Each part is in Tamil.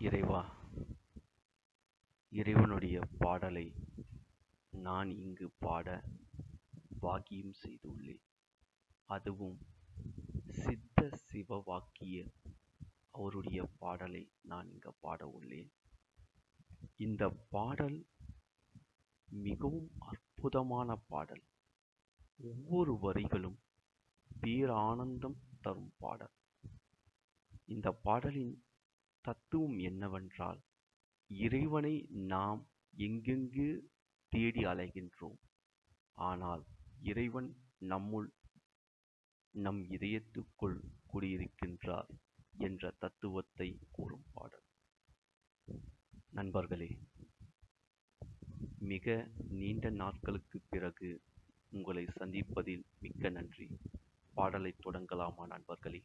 இறைவா இறைவனுடைய பாடலை நான் இங்கு பாட பாக்கியம் செய்துள்ளேன். அதுவும் சித்த சிவ வாக்கிய அவருடைய பாடலை நான் இங்கு பாட உள்ளேன். இந்த பாடல் மிகவும் அற்புதமான பாடல். ஒவ்வொரு வரிகளும் பேரானந்தம் தரும் பாடல். இந்த பாடலின் தத்துவம் என்னவென்றால் இறைவனை நாம் எங்கெங்கு தேடி அலைகின்றோம்? ஆனால் இறைவன் நம்முள் நம் இதயத்துக்குள் குடியிருக்கின்றார் என்ற தத்துவத்தை கூறும் பாடல். நண்பர்களே மிக நீண்ட நாட்களுக்குப் பிறகு உங்களை சந்திப்பதில் மிக்க நன்றி. பாடலை தொடங்கலாமா நண்பர்களே?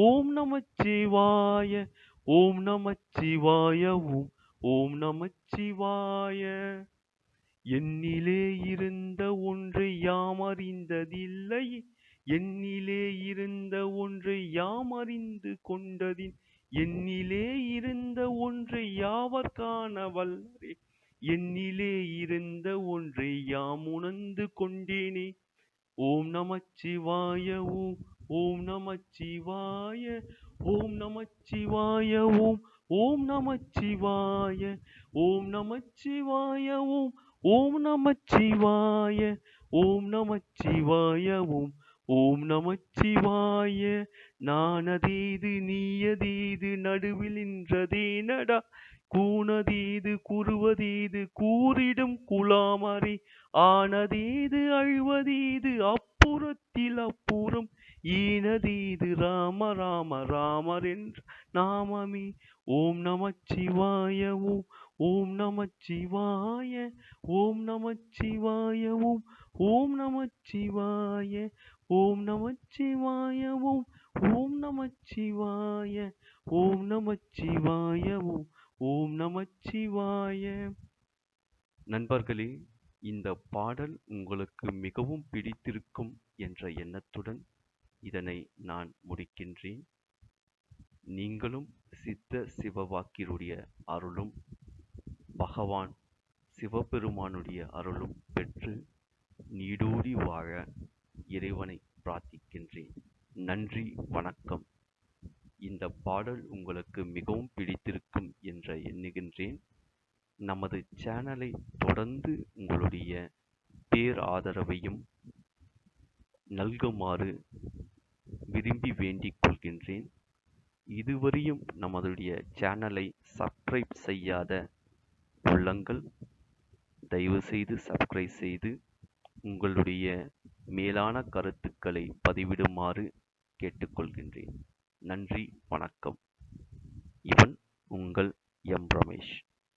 ஓம் நமச்சிவாய ஓம் நமச்சிவாய ஓம் ஓம் நமச்சிவாய. என்னிலே இருந்த ஒன்று யாம் அறிந்ததில்லை என்னிலே இருந்த ஒன்று யாம் அறிந்து கொண்டதின் என்னிலே இருந்த ஒன்றை யாவர் காணவல்லரே என்னிலே இருந்த ஒன்றை யாம் உணர்ந்து கொண்டேனே. ஓம் நமச்சிவாய ஓம் ஓம் நமச்சிவாய ஓம் நமச்சிவாய ஓம் ஓம் நமச்சிவாய ஓம் நமச்சிவாய ஓம் ஓம் நமச்சிவாய ஓம் நமச்சிவாய ஓம் ஓம் நமச்சிவாய. நானதீது நீயதீது நடுவில் நின்றதேனடா கூனதீது குருவதீது கூறிடும் குலாமறி ஆனதீது அழுவதீது அப் அப்புறம் ஈனதீது ராம ராம ராமர் என்ற நாமமே. ஓம் நமச்சிவாய ஓம் ஓம் நமச்சிவாய ஓம் நமச்சிவாய ஓம் ஓம் நமச்சிவாய ஓம் நமச்சிவாய ஓம் ஓம் நமச்சிவாய ஓம் நமச்சிவாய ஓம் ஓம் நமச்சிவாய. நண்பர்களே இந்த பாடல் உங்களுக்கு மிகவும் பிடித்திருக்கும் என்ற எண்ணத்துடன் இதனை நான் முடிக்கின்றேன். நீங்களும் சித்த சிவவாக்கியருடைய அருளும் பகவான் சிவபெருமானுடைய அருளும் பெற்று நீடூடி வாழ இறைவனை பிரார்த்திக்கின்றேன். நன்றி வணக்கம். இந்த பாடல் உங்களுக்கு மிகவும் பிடித்திருக்கும் என்ற எண்ணுகின்றேன். நமது சேனலை தொடர்ந்து உங்களுடைய பேர் ஆதரவையும் நல்குமாறு விரும்பி வேண்டிக் கொள்கின்றேன். இதுவரையும் நமதுடைய சேனலை சப்ஸ்கிரைப் செய்யாத உள்ளங்கள் தயவுசெய்து சப்ஸ்கிரைப் செய்து உங்களுடைய மேலான கருத்துக்களை பதிவிடுமாறு கேட்டுக்கொள்கின்றேன். நன்றி வணக்கம். இவன் உங்கள் எம் ரமேஷ்.